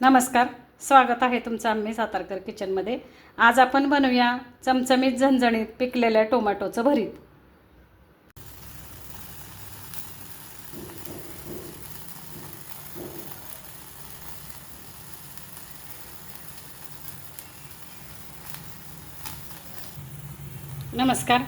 नमस्कार स्वागत आहे तुमचं आम्ही सातारकर किचनमध्ये. आज आपण बनवूया चमचमीत झणझणीत पिकलेल्या टोमॅटोचं भरीत. नमस्कार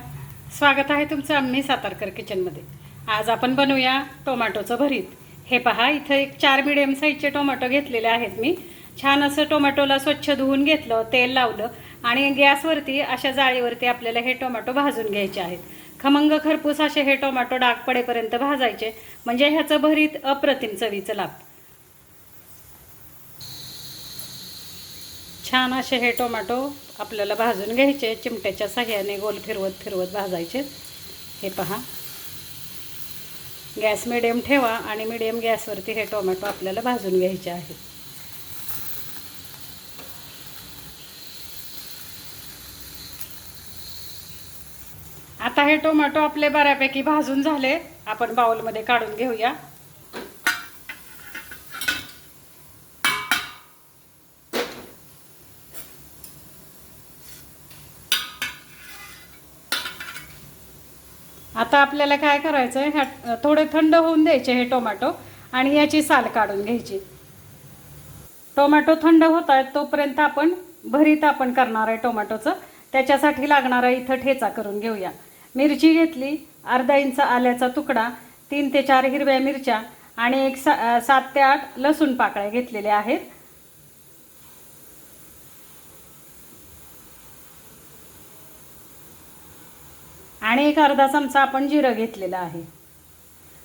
स्वागत आहे तुमचं आम्ही सातारकर किचनमध्ये. आज आपण बनवूया टोमॅटोचं भरीत. हे पहा इथं एक चार मिडियम साईजचे टोमॅटो घेतलेले आहेत मी. छान असं टोमॅटोला स्वच्छ धुवून घेतलं तेल लावलं आणि गॅसवरती अशा जाळीवरती आपल्याला हे टोमॅटो भाजून घ्यायचे आहेत. खमंग खरपूस असे हे टोमॅटो डाग पडेपर्यंत भाजायचे म्हणजे ह्याचं भरीत अप्रतिम चवीचं लागतं छान असे हे टोमॅटो आपल्याला भाजून घ्यायचे चिमट्याच्या सहाय्याने गोल फिरवत फिरवत भाजायचे. हे पहा. गॅस मिडियम ठेवा आणि मिडियम गॅसवरती हे टोमॅटो आपल्याला भाजून घ्यायचे आहेत आता हे टोमॅटो आपले बऱ्यापैकी भाजून झाले. आपण बाउलमध्ये काढून घेऊया. आता आपल्याला काय करायचं आहे ह्या थोडे थंड होऊन द्यायचे हे टोमॅटो आणि याची साल काढून घ्यायची. टोमॅटो थंड होत आहेत तोपर्यंत आपण भरीत आपण करणार आहे टोमॅटोचं. त्याच्यासाठी लागणारा इथं ठेचा करून घेऊया. मिरची घेतली अर्धा इंच आल्याचा तुकडा तीन ते चार हिरव्या मिरच्या आणि एक सा सात ते आठ लसूण पाकळ्या घेतलेल्या आहेत. आणि एक अर्धा चमचा आपण जिरं घेतलेलं आहे.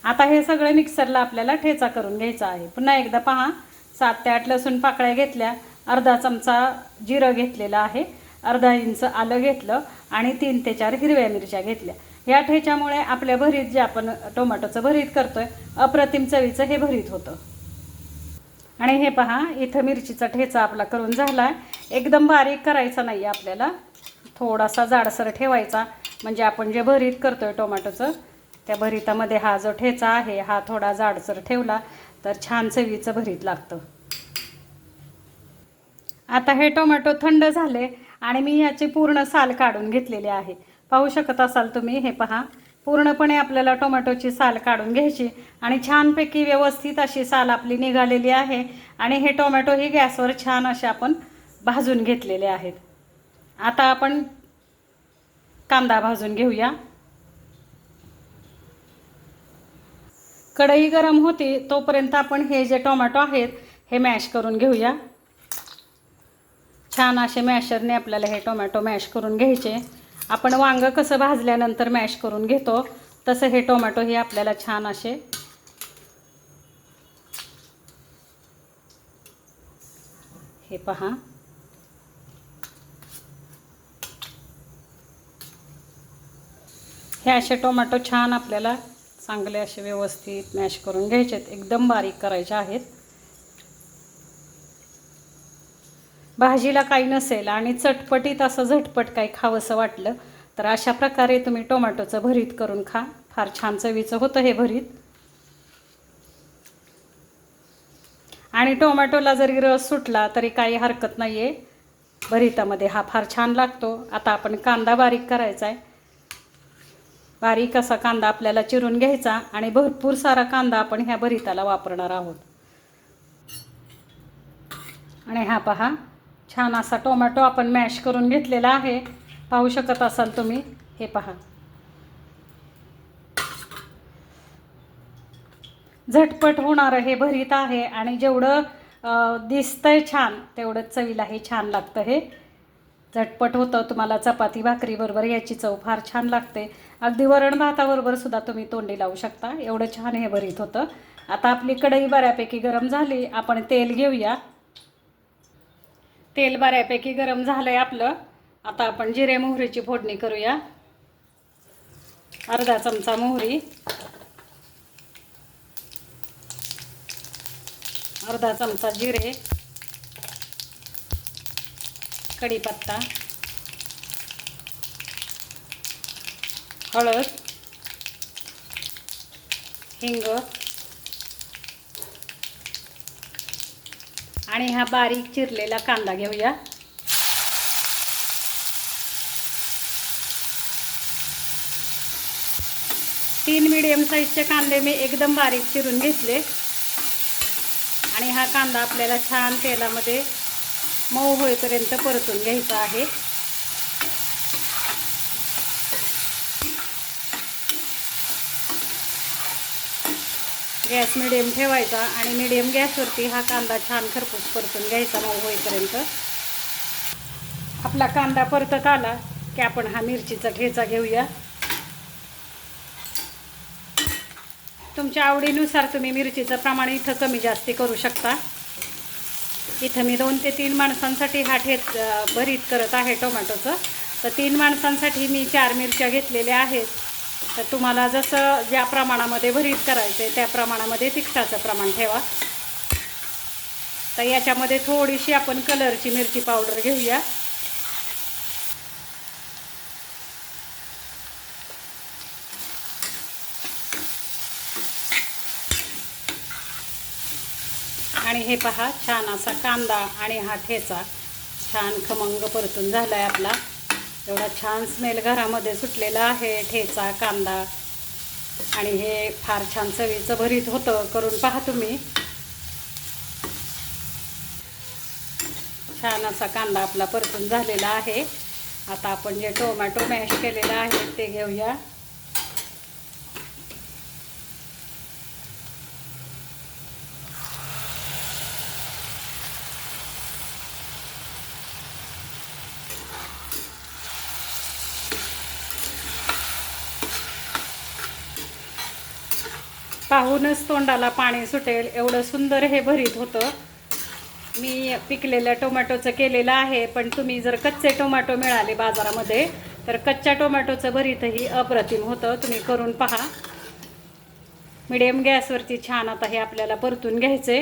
आता हे सगळं मिक्सरला आपल्याला ठेचा करून घ्यायचा आहे. पुन्हा एकदा पहा सात ते आठ लसूण पाकळ्या घेतल्या अर्धा चमचा जिरं घेतलेलं आहे अर्धा इंच आलं घेतलं आणि तीन ते चार हिरव्या मिरच्या घेतल्या. या ठेच्यामुळे आपल्या भरीत जे आपण टोमॅटोचं भरीत करतोय अप्रतिम चवीचं हे भरीत होतं. आणि हे पहा इथं मिरचीचा ठेचा आपला करून झाला आहे एकदम बारीक करायचा नाही आपल्याला. थोडासा जाडसर ठेवायचा. म्हणजे आपण जे भरीत करतो आहे टोमॅटोचं त्या भरीतामध्ये हा जो ठेचा आहे हा थोडा जाडसर ठेवला तर छान चवीचं भरीत लागतं. आता हे टोमॅटो थंड झाले आणि मी याची पूर्ण साल काढून घेतलेली आहे. पाहू शकत असाल तुम्ही हे पहा. पूर्णपणे आपल्याला टोमॅटोची साल काढून घ्यायची आणि छानपैकी व्यवस्थित अशी साल आपली निघालेली आहे आणि हे टोमॅटो ही गॅसवर छान असे आपण भाजून घेतलेले आहेत. आता आपण कांदा भाजून घेऊया. कढई गरम होती तोपर्यंत आपण हे जे टोमॅटो आहेत हे मॅश करून घेऊया. छान असे मॅशरने आपल्याला हे टोमॅटो मॅश करून घ्यायचे. आपण वांगं कसं भाजल्यानंतर मॅश करून घेतो तसं हे टोमॅटो हे आपल्याला छान असे हे पहा. हे असे टोमॅटो छान आपल्याला चांगले असे व्यवस्थित मॅश करून घ्यायचे आहेत. एकदम बारीक करायचे आहेत. भाजीला काही नसेल आणि चटपटीत असं झटपट काही खावंसं वाटलं तर अशा प्रकारे तुम्ही टोमॅटोचं भरीत करून खा. फार छान चवीचं होतं हे भरीत. आणि टोमॅटोला जरी रस सुटला तरी काही हरकत नाही आहे भरीतामध्ये हा फार छान लागतो. आता आपण कांदा बारीक करायचा आहे बारीक असा कांदा आपल्याला चिरून घ्यायचा आणि भरपूर सारा कांदा आपण ह्या भरीताला वापरणार आहोत. आणि हा पहा छान असा टोमॅटो आपण मॅश करून घेतलेला आहे. पाहू शकत असाल तुम्ही हे पहा. झटपट होणारं हे भरीत आहे आणि जेवढं दिसतंय छान तेवढंच चवीला हे छान लागतं हे. झटपट होतं. तुम्हाला चपाती भाकरीबरोबर याची चव फार छान लागते. अगदी वरण भाताबरोबर सुद्धा तुम्ही तोंडी लावू शकता. एवढं छान हे भरीत होतं. आता आपली कढई बऱ्यापैकी गरम झाली. आपण तेल घेऊया. तेल बऱ्यापैकी गरम झालं आहे आपलं. आता आपण जिरे मोहरीची फोडणी करूया. अर्धा चमचा मोहरी. अर्धा चमचा जिरे. कढीपत्ता. हळद. हिंग. आणि हा बारीक चिरलेला कांदा घेऊया. तीन मिडियम साईजचे कांदे मी एकदम बारीक चिरून घेतले. आणि हा कांदा आपल्याला छान तेलामध्ये मऊ होईपर्यंत परतून घ्यायचं आहे. गॅस मिडियम ठेवायचा आणि मिडियम गॅसवरती हा कांदा छान खरपूस परतून घ्यायचा मऊ होईपर्यंत. आपला कांदा परतत आला की आपण हा मिरचीचा ठेचा घेऊया. तुमच्या आवडीनुसार तुम्ही मिरचीचं प्रमाण इथं कमी जास्ती करू शकता. इथं मी दोन ते तीन माणसांसाठी हा ठेच भरीत करत आहे टोमॅटोचं. तर तीन माणसांसाठी मी चार मिरच्या घेतलेल्या आहेत. तर तुम्हाला जसं ज्या प्रमाणामध्ये भरीत करायचं आहे त्या प्रमाणामध्ये तिखटाचं प्रमाण ठेवा. तर याच्यामध्ये थोडीशी आपण कलरची मिरची पावडर घेऊया. हे पहा छान असा कांदा आणि हा ठेचा. छान खमंग परतून झाला आहे आपला. एवढा छान स्मेल घरामध्ये सुटलेला आहे ठेचा कांदा. आणि हे फार छान चवीचं भरीत होतं करून पहा तुम्ही. छान असा कांदा आपला परतून झालेला आहे. आता आपण जे टोमॅटो मॅश केलेलं आहे ते घेऊया. पाहूनच तोंडाला पाणी सुटेल. एवढं सुंदर हे भरीत होतं. मी पिकलेल्या टोमॅटोचं केलेलं आहे पण तुम्ही जर कच्चे टोमॅटो मिळाले बाजारामध्ये तर कच्च्या टोमॅटोचं भरीतही अप्रतिम होतं. तुम्ही करून पहा. मिडियम गॅसवरती छान आता हे आपल्याला परतून घ्यायचे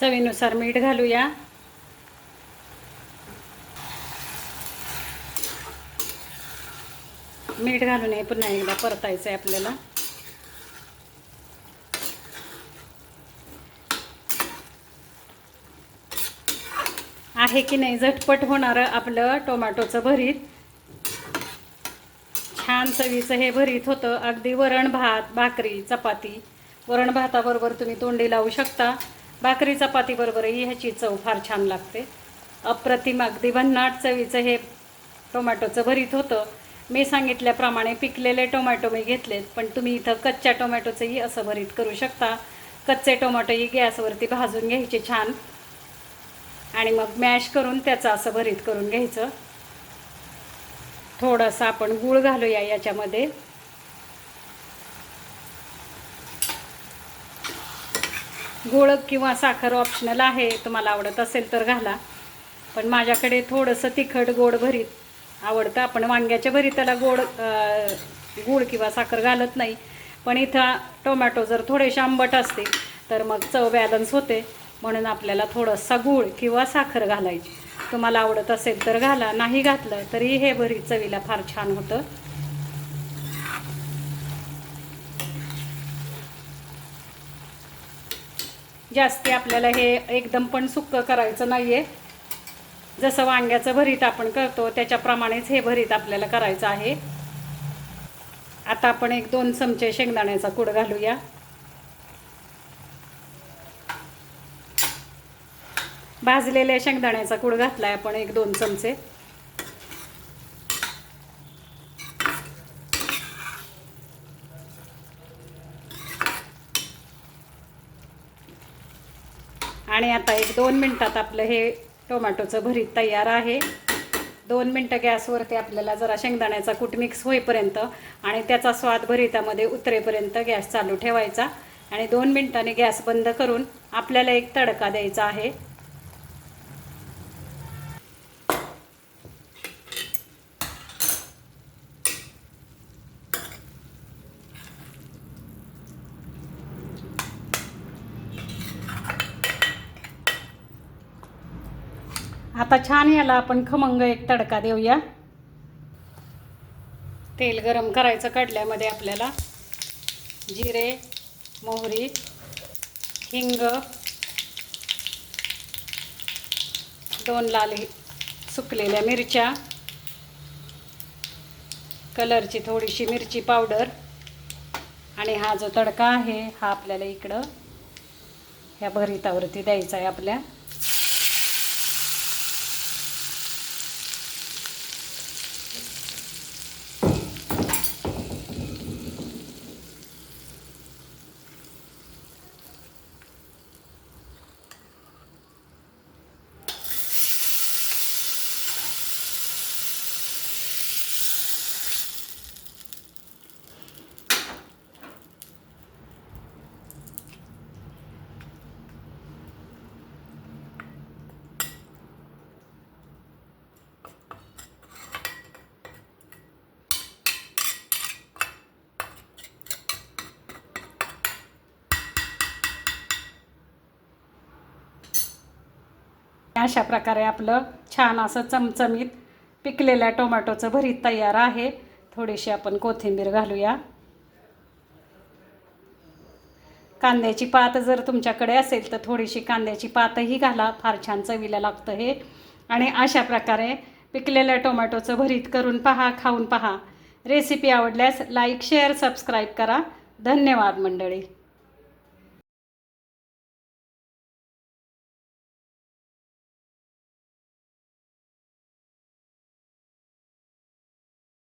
चवीनुसार मीठ घालूया. मीठ घालून हे पुन्हा एकदा परतायचं आहे आपल्याला. आहे की नाही झटपट होणारं आपलं टोमॅटोचं भरीत. छान चवीचं हे भरीत होतं. अगदी वरण भात भाकरी चपाती. वरण भाताबरोबर तुम्ही तोंडी लावू शकता. भाकरी चपातीबरोबरही ह्याची चव फार छान लागते. अप्रतिम अगदी भन्नाट चवीचं हे टोमॅटोचं भरीत होतं. मी सांगितल्याप्रमाणे पिकलेले टोमॅटो मी घेतलेत पण तुम्ही इथं कच्च्या टोमॅटोचंही असं भरीत करू शकता. कच्चे टोमॅटोही गॅसवरती भाजून घ्यायचे छान. आणि मग मॅश करून त्याचं असं भरीत करून घ्यायचं. थोडंसं आपण गूळ घालूया याच्यामध्ये. गूळ किंवा साखर ऑप्शनल आहे तुम्हाला आवडत असेल तर घाला. पण माझ्याकडे थोडंसं तिखट गोड भरीत आवडतं. आपण वांग्याच्या भरीताला गोड गूळ किंवा साखर घालत नाही. पण इथं टोमॅटो जर थोडेसे आंबट असते तर मग चव बॅलन्स होते. म्हणून आपल्याला थोडंसा गूळ किंवा साखर घालायची. तुम्हाला आवडत असेल तर घाला नाही घातलं तरी हे भरीत चवीला फार छान होतं. जास्ती आपल्याला हे एकदम पण सुक्क करायचं नाही आहे जसं वांग्याचं भरीत आपण करतो त्याच्याप्रमाणेच हे भरीत आपल्याला करायचं आहे. आता आपण एक दोन चमचे शेंगदाण्याचा कूड घालूया. भाजलेल्या शेंगदाण्याचा कूड घातलाय आपण एक दोन चमचे. आणि आता एक दोन मिनटात आपलं हे टोमॅटोचं भरीत तयार आहे. दोन मिनटं गॅसवरती आपल्याला जरा शेंगदाण्याचा कूट मिक्स होईपर्यंत आणि त्याचा स्वाद भरितामध्ये उतरेपर्यंत गॅस चालू ठेवायचा. आणि दोन मिनटांनी गॅस बंद करून आपल्याला एक तडका द्यायचा आहे. आता छान याला आपण खमंग एक तडका देऊया. तेल गरम करायचं कडल्यामध्ये आपल्याला जिरे मोहरी हिंग दोन लाल सुकलेल्या मिरच्या कलरची थोडीशी मिरची पावडर आणि हा जो तडका आहे हा आपल्याला इकडं ह्या भरितावरती द्यायचा आहे आपल्या. अशा प्रकारे आपलं छान असं चमचमीत पिकलेल्या टोमॅटोचं भरीत तयार आहे. थोडीशी आपण कोथिंबीर घालूया. कांद्याची पात जर तुमच्याकडे असेल तर थोडीशी कांद्याची पातही घाला. फार छान चवीला लागतं हे. आणि अशा प्रकारे पिकलेल्या टोमॅटोचं भरीत करून पहा खाऊन पहा. रेसिपी आवडल्यास लाईक शेअर सबस्क्राईब करा. धन्यवाद मंडळी.